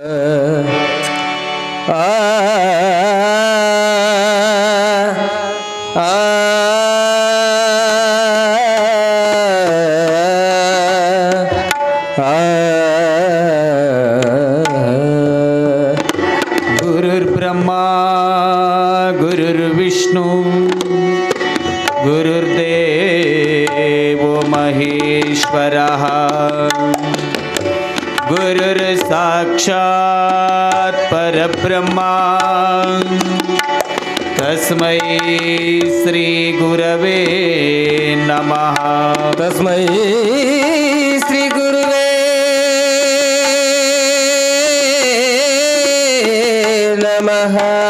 குருர் பிரம்மா குருர் விஷ்ணு गुरुर्देवो महेश्वरः गुरुर्साक्षात् परब्रह्मा। तस्मै श्रीगुरवे नमः। तस्मै श्रीगुरुवे नमः।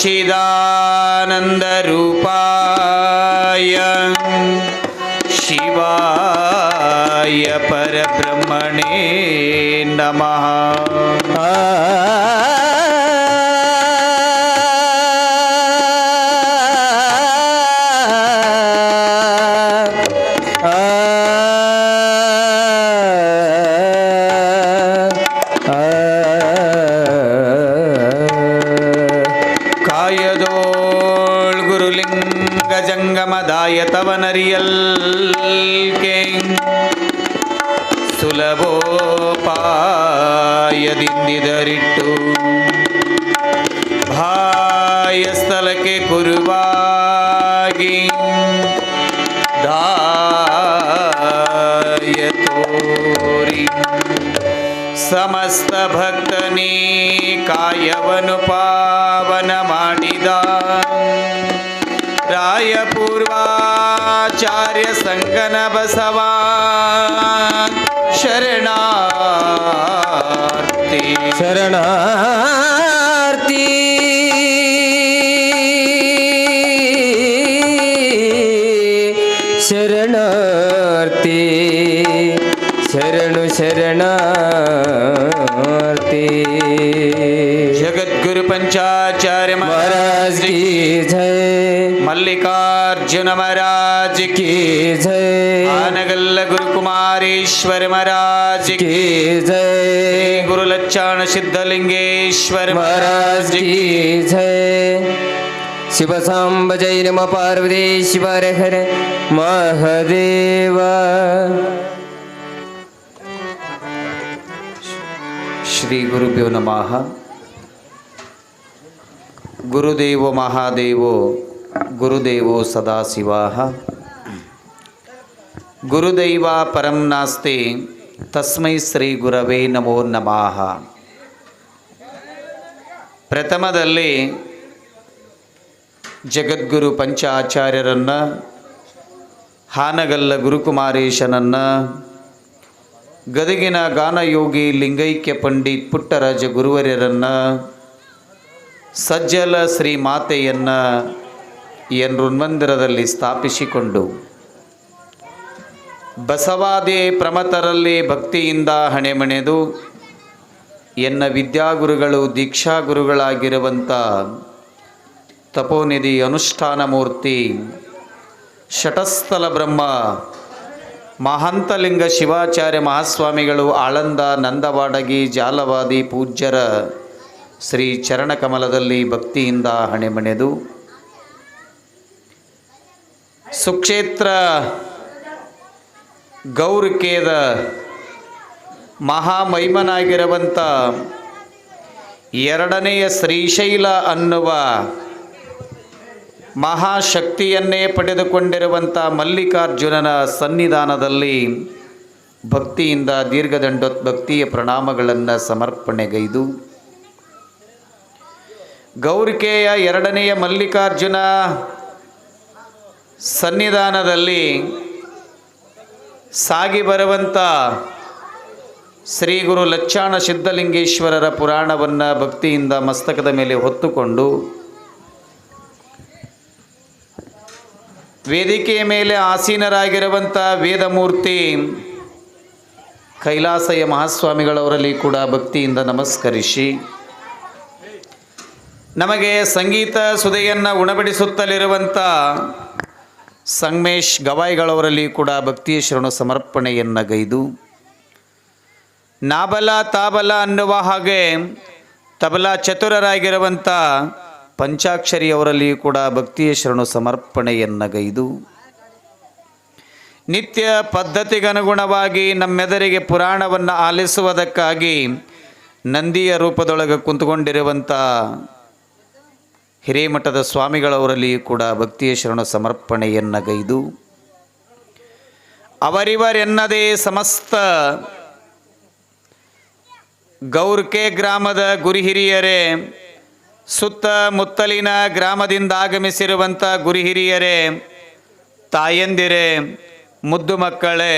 सच्चिदानन्दरूपाय शिवाय परब्रह्मणे नमः। ತವನರಿಯಲ್ಕೆ ಸುಲಭೋಪಾಯದಿಂದಿದರಿಟ್ಟು ಭಾಯ ಸ್ಥಳಕ್ಕೆ ಕುರುವಾಗಿ ದಾಯ ತೋರಿ ಸಮಸ್ತ ಭಕ್ತನೇ ಕಾಯವನು ಪಾವನ ಮಾಡಿದ ರಾಯಪೂರ್ವಾಚಾರ್ಯ ಸಂಗನ ಬಸವ ಶರಣಾರ್ಥಿ ಶರಣಾರ್ಥಿ ಶರಣಾರ್ಥಿ ಶರಣು ಶರಣಾರ್ಥಿ ಜಗದ್ಗುರು ಪಂಚಾಚಾರ್ಯ ಮಹಾರಾಜ್ ಕಿ ಜಯ ಮಲ್ಲಿಕಾರ್ಜುನ ಮಹಾರಾಜ್ ಕಿ ಜಯ ಆನಗಲ್ಲ ಗುರುಕುಮಾರೇಶ್ವರ ಮಹಾರಾಜ್ ಕಿ ಜಯ ಗುರು ಲಚ್ಚಾಣ ಸಿದ್ಧಲಿಂಗೇಶ್ವರ ಮಹಾರಾಜ್ ಕಿ ಜಯ ಶಿವ ಸಾಂಬ ಜೈ ನಮ ಪಾರ್ವತಿ ಶಿವರ ಹರ ಮಹದೇವ ಶ್ರೀ ಗುರುಭ್ಯೋ ನಮಃ ಗುರುದೇವೋ ಮಹಾದೇವೋ ಗುರುದೇವೋ ಸದಾಶಿವ ಗುರುದೈವ ಪರಂ ನಾಸ್ತಿ, ತಸ್ಮೈ ಶ್ರೀ ಗುರವೇ ನಮೋ ನಮಃ. ಪ್ರಥಮದಲ್ಲಿ ಜಗದ್ಗುರು ಪಂಚಾಚಾರ್ಯರನ್ನು, ಹಾನಗಲ್ಲ ಗುರುಕುಮಾರೇಶನನ್ನು, ಗದಗಿನ ಗಾನಯೋಗಿ ಲಿಂಗೈಕ್ಯ ಪಂಡಿತ್ ಪುಟ್ಟರಾಜ ಗುರುವರ್ಯರನ್ನು, ಸಜ್ಜಲ ಶ್ರೀ ಮಾತೆಯನ್ನು ಎನ್ ಋನ್ಮಂದಿರದಲ್ಲಿ ಸ್ಥಾಪಿಸಿಕೊಂಡು ಬಸವಾದಿ ಪ್ರಮತರಲ್ಲಿ ಭಕ್ತಿಯಿಂದ ಹಣೆಮಣೆದು ಎನ್ನ ವಿದ್ಯಾಗುರುಗಳು ದೀಕ್ಷಾಗುರುಗಳಾಗಿರುವಂಥ ತಪೋನಿಧಿ ಅನುಷ್ಠಾನ ಮೂರ್ತಿ ಶಟಸ್ಥಲ ಬ್ರಹ್ಮ ಮಹಾಂತಲಿಂಗ ಶಿವಾಚಾರ್ಯ ಮಹಾಸ್ವಾಮಿಗಳು ಆಳಂದ ನಂದವಾಡಗಿ ಜಾಲವಾದಿ ಪೂಜ್ಯರ ಶ್ರೀ ಚರಣಕಮಲದಲ್ಲಿ ಭಕ್ತಿಯಿಂದ ಹಣೆಮಣೆದು ಸುಕ್ಷೇತ್ರ ಗೌರಿಕೆಯದ ಮಹಾಮೈಮನಾಗಿರುವಂಥ ಎರಡನೆಯ ಶ್ರೀಶೈಲ ಅನ್ನುವ ಮಹಾಶಕ್ತಿಯನ್ನೇ ಪಡೆದುಕೊಂಡಿರುವಂಥ ಮಲ್ಲಿಕಾರ್ಜುನನ ಸನ್ನಿಧಾನದಲ್ಲಿ ಭಕ್ತಿಯಿಂದ ದೀರ್ಘದಂಡೋತ್ ಭಕ್ತಿಯ ಪ್ರಣಾಮಗಳನ್ನು ಸಮರ್ಪಣೆಗೈದು. ಗೌರಿಕೆಯ ಎರಡನೆಯ ಮಲ್ಲಿಕಾರ್ಜುನ ಸನ್ನಿಧಾನದಲ್ಲಿ ಸಾಗಿ ಬರುವಂಥ ಶ್ರೀ ಗುರು ಲಚ್ಚಾಣ ಸಿದ್ಧಲಿಂಗೇಶ್ವರರ ಪುರಾಣವನ್ನು ಭಕ್ತಿಯಿಂದ ಮಸ್ತಕದ ಮೇಲೆ ಹೊತ್ತುಕೊಂಡು ವೇದಿಕೆಯ ಮೇಲೆ ಆಸೀನರಾಗಿರುವಂಥ ವೇದಮೂರ್ತಿ ಕೈಲಾಸಯ ಮಹಾಸ್ವಾಮಿಗಳವರಲ್ಲಿ ಕೂಡ ಭಕ್ತಿಯಿಂದ ನಮಸ್ಕರಿಸಿ, ನಮಗೆ ಸಂಗೀತ ಸುದೆಯನ್ನು ಉಣಬಡಿಸುತ್ತಲಿರುವಂಥ ಸಂಗಮೇಶ್ ಗವಾಯಿಗಳವರಲ್ಲಿ ಕೂಡ ಭಕ್ತಿಯ ಶರಣ ಸಮರ್ಪಣೆಯನ್ನು ಗೈದು, ನಾಬಲ ತಾಬಲ ಅನ್ನುವ ಹಾಗೆ ತಬಲ ಚತುರರಾಗಿರುವಂಥ ಪಂಚಾಕ್ಷರಿಯವರಲ್ಲಿ ಕೂಡ ಭಕ್ತಿಯ ಶರಣು ಸಮರ್ಪಣೆಯನ್ನು ಗೈದು. ನಿತ್ಯ ಪದ್ಧತಿಗನುಗುಣವಾಗಿ ನಮ್ಮೆದರಿಗೆ ಪುರಾಣವನ್ನು ಆಲಿಸುವುದಕ್ಕಾಗಿ ನಂದಿಯ ರೂಪದೊಳಗೆ ಕುಂತುಕೊಂಡಿರುವಂಥ ಹಿರೇಮಠದ ಸ್ವಾಮಿಗಳವರಲ್ಲಿ ಕೂಡ ಭಕ್ತಿಯ ಶರಣ ಸಮರ್ಪಣೆಯನ್ನು ಗೈದು ಅವರಿವರೆನ್ನದೇ ಸಮಸ್ತ ಗೌರ್ಕೆ ಗ್ರಾಮದ ಗುರಿ ಹಿರಿಯರೇ ಸುತ್ತಮುತ್ತಲಿನ ಗ್ರಾಮದಿಂದ ಆಗಮಿಸಿರುವಂಥ ಗುರಿ ಹಿರಿಯರೇ ತಾಯಂದಿರೇ, ಮುದ್ದು ಮಕ್ಕಳೇ,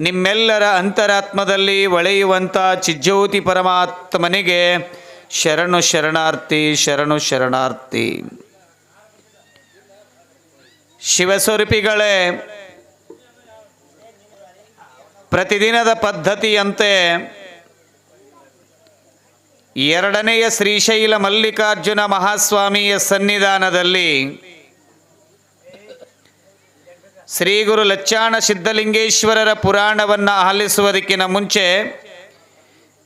ನಿಮ್ಮೆಲ್ಲರ ಅಂತರಾತ್ಮದಲ್ಲಿ ಒಳೆಯುವಂಥ ಚಿಜ್ಯೋತಿ ಪರಮಾತ್ಮನಿಗೆ ಶರಣು ಶರಣಾರ್ಥಿ ಶರಣು ಶರಣಾರ್ಥಿ. ಶಿವಸ್ವರೂಪಿಗಳೇ, ಪ್ರತಿದಿನದ ಪದ್ಧತಿಯಂತೆ ಎರಡನೆಯ ಶ್ರೀಶೈಲ ಮಲ್ಲಿಕಾರ್ಜುನ ಮಹಾಸ್ವಾಮಿಯ ಸನ್ನಿಧಾನದಲ್ಲಿ ಶ್ರೀ ಗುರು ಲಚ್ಚಾಣ ಸಿದ್ಧಲಿಂಗೇಶ್ವರರ ಪುರಾಣವನ್ನು ಆಲಿಸುವುದಕ್ಕಿಂತ ಮುಂಚೆ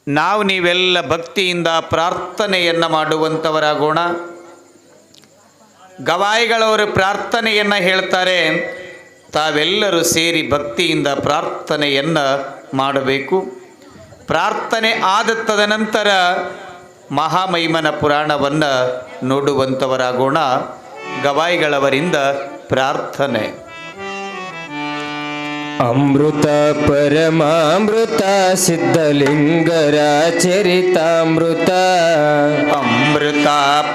ನಾವು ನೀವೆಲ್ಲ ಭಕ್ತಿಯಿಂದ ಪ್ರಾರ್ಥನೆಯನ್ನು ಮಾಡುವಂಥವರಾಗೋಣ. ಗವಾಯಿಗಳವರು ಪ್ರಾರ್ಥನೆಯನ್ನು ಹೇಳ್ತಾರೆ. ತಾವೆಲ್ಲರೂ ಸೇರಿ ಭಕ್ತಿಯಿಂದ ಪ್ರಾರ್ಥನೆಯನ್ನು ಮಾಡಬೇಕು. ಪ್ರಾರ್ಥನೆ ಆದ ತದನಂತರ ಮಹಾಮೈಮನ ಪುರಾಣವನ್ನು ನೋಡುವಂಥವರಾಗೋಣ. ಗವಾಯಿಗಳವರಿಂದ ಪ್ರಾರ್ಥನೆ. ಅಮೃತ ಪರಮಾಮೃತ ಸಿದ್ಧಲಿಂಗರ ಚರಿತಾಮೃತ ಅಮೃತ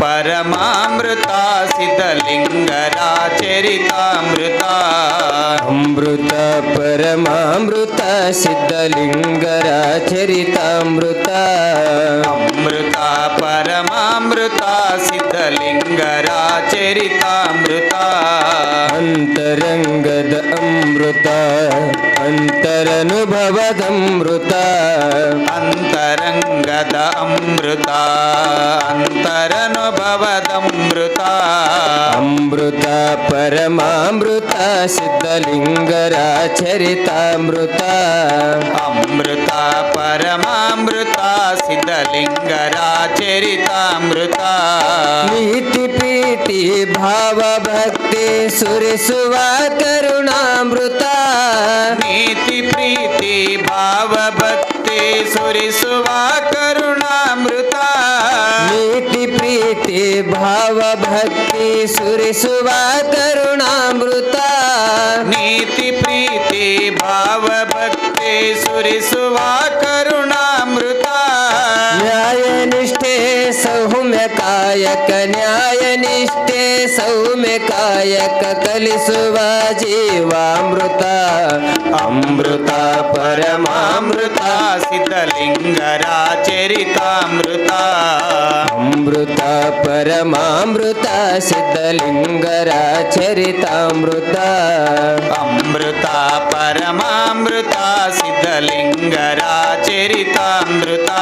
ಪರಮಾಮೃತ ಸಿದ್ಧಲಿಂಗರ ಚರಿತಾಮೃತ ಅಮೃತ ಪರಮಾಮೃತ ಸಿದ್ಧಲಿಂಗರ ಚರಿತಾಮೃತ ಅಮೃತ ಪರಮಾಮೃತ ಸಿದ್ಧಲಿಂಗರ ಚರಿತಾಮೃತ ಅಂತರಂಗದ ಅಮೃತ ಅಂತರನುಭವದಮೃತ. ಅಂತರಂಗದ ಅಮೃತ ಅಂತರನುಭವದಮೃತ ಅಮೃತ ಪರಮಾಮೃತ ಸಿದ್ಧಲಿಂಗರ ಚರಿತಾಮೃತ ಅಮೃತ ಪರಮಾಮೃತ ಸಿದ್ಧಲಿಂಗರ ಚರಿತಾಮೃತ ನೀತಿ ಪ್ರೀತಿ ಭಾವ ಭಕ್ತಿ ಸುರಿಸುವ ಕರುಣಾಮೃತ. ನೀತಿ ಪ್ರೀತಿ ಭಾವ ಭಕ್ತಿ ಸುರಿಸುವ ಕರುಣಾಮೃತ. ನೀತಿ ಪ್ರೀತಿ ಭಾವ ಭಕ್ತಿ ಸುರಿಸುವ ಕರುಣಾಮೃತ. ನೀತಿ ಪ್ರೀತಿ ಭಾವ ಭಕ್ತಿ ಸುರಿಸುವ ಕರುಣಾಮೃತ. कायक न्यायनिष्ठे सौम्यकायक कलिसुवा जीवामृता अमृता परमामृता सिद्धलिङ्गराचरितामृता अमृता परमामृता सिद्धलिङ्गराचरितामृता अमृता परमामृता सिद्धलिङ्गराचरितामृता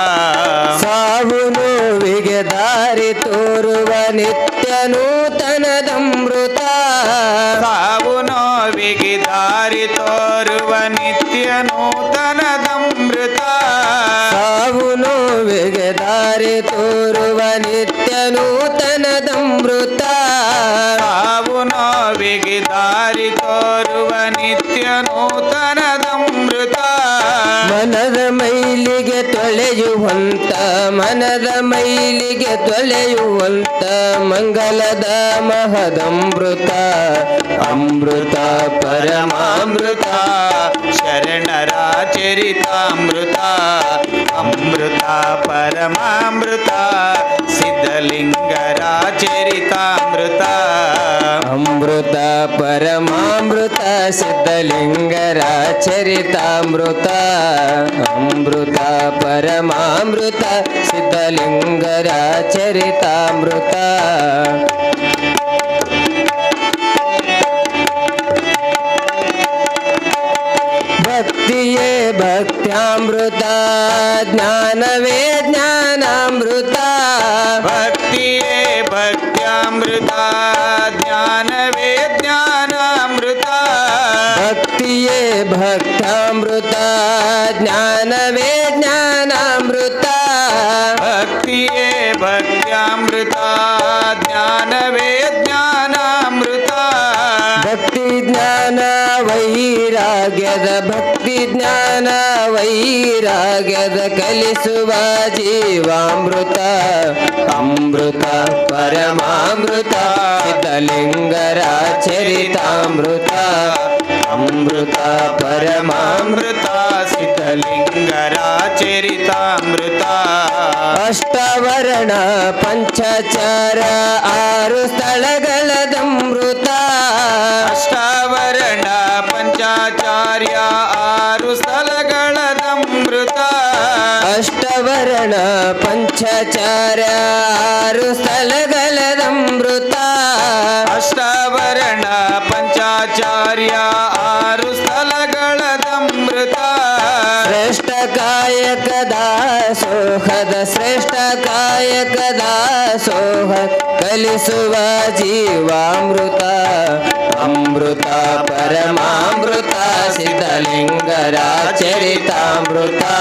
ದಾರಿ ತೋರುವ ನಿತ್ಯ ನೂತನದಮೃತ ಸಾವು ನೋವಿಗೆ ದಾರಿ ತೋರುವ ನಿತ್ಯ ನೂತನದಮೃತ ಸಾವು ನೋವಿಗೆ ದಾರಿ ತೋರುವ ನಿತ್ಯ ನೂತನದಮೃತ ಸಾವು ನೋವಿಗೆ ದಾರಿ ತೋರುವ ನಿತ್ಯ ನೂತನದಮೃತ ಮನದ ಮೈಲಿಗೆ ತೊಳೆಯುವಂತ, ಮನದ ಮೈಲಿಗೆ ತೊಳೆಯುವಂತ ಮಂಗಲದ ಮಹದಮೃತ. ಅಮೃತ, ಪರಮಾಮೃತ, ಶರಣರ ಚರಿತಾಮೃತ. ಅಮೃತ, ಪರಮಾಮೃತ, ಸಿದ್ಧಲಿಂಗರ ಚರಿತಾಮೃತ. ಅಮೃತ, ಪರಮಾಮೃತ, ಸಿದ್ಧಲಿಂಗರ ಚರಿತಾಮೃತ. अमृत परमामृत सिद्धलिङ्गराचरितामृत। भक्तिये भक्त्यामृता ज्ञानवे ज्ञानामृता। भक्तिये भक्त्यामृता ಭಕ್ತಾಮೃತ ಜ್ಞಾನವೇ ಜ್ಞಾನಾಮೃತ. ಭಕ್ತಿಯೇ ಭಕ್ತ್ಯಾಮೃತ ಜ್ಞಾನವೇ ಜ್ಞಾನಾಮೃತ. ಭಕ್ತಿ ಜ್ಞಾನ ವೈರಾಗ್ಯದ ಭಕ್ತಿ ಜ್ಞಾನ ವೈರಾಗ್ಯದ ಕಲಿಸುವ ಜೀವಾಮೃತ. ಅಮೃತ ಪರಮಾಮೃತ ಸಿದ್ಧಲಿಂಗರ ಚರಿತಾಮೃತ ಅಮೃತ ಪರಮಾಮೃತ ಅಮೃತ ಸಿದ್ಧಲಿಂಗರ ಚರಿತಾಮೃತ ಅಷ್ಟವರ್ಣ ಪಂಚಚಾರ ಆರು ಸ್ಥಳಗಳದಮೃತ. ಅಷ್ಟವರ್ಣ ಪಂಚಾಚಾರ್ಯ ಆರು ಸ್ಥಳಗಳದಮೃತ. ಅಷ್ಟವರ್ಣ ಪಂಚಚಾರ ಆರು ಸ್ಥಳಗಳದಮೃತ. ಅಷ್ಟವರ್ಣ ಪಂಚಾಚಾರ್ಯ सोहदश्रेष्ठताय कलिसुव सोहकलिसुवाजीवामृता अमृता परमामृता सिद्धलिङ्गराचरितामृता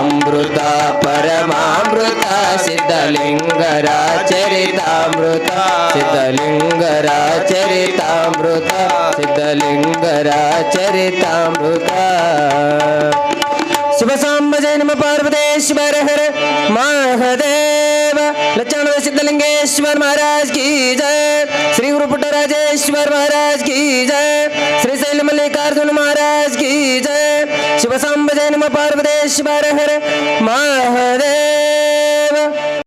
अमृता परमामृता सिद्धलिङ्गराचरितामृता सिद्धलिङ्गराचरितामृता सिद्धलिङ्गराचरितामृता। ಸಿದ್ಧಲಿಂಗರ ಚರಿತಾಮೃತ ಸಿದ್ಧಲಿಂಗರ ಚರಿತಾಮೃತ ಸಿದ್ಧಲಿಂಗರ ಚರಿತಾಮೃತ ಶಿವ ಸಾಂಬ ಜಯ ನಮ ಪಾರ್ವತೇಶ್ವರ ಹರ ಮಹದೇವ ಲಕ್ಷಣ ಸಿದ್ಧಲಿಂಗೇಶ್ವರ ಮಹಾರಾಜ್ ಕಿ ಜಯ ಶ್ರೀ ಗುರು ಪುಟ್ಟರಾಜೇಶ್ವರ ಮಹಾರಾಜ್ ಕಿ ಜಯ ಶ್ರೀ ಶೈಲ ಮಲ್ಲಿಕಾರ್ಜುನ ಮಹಾರಾಜ್ ಕಿ ಜಯ ಶಿವ ಸಾಂಬ ಜಯ ನಮ ಪಾರ್ವತೇಶ್ವರ ಹರ ಮಹದೇವ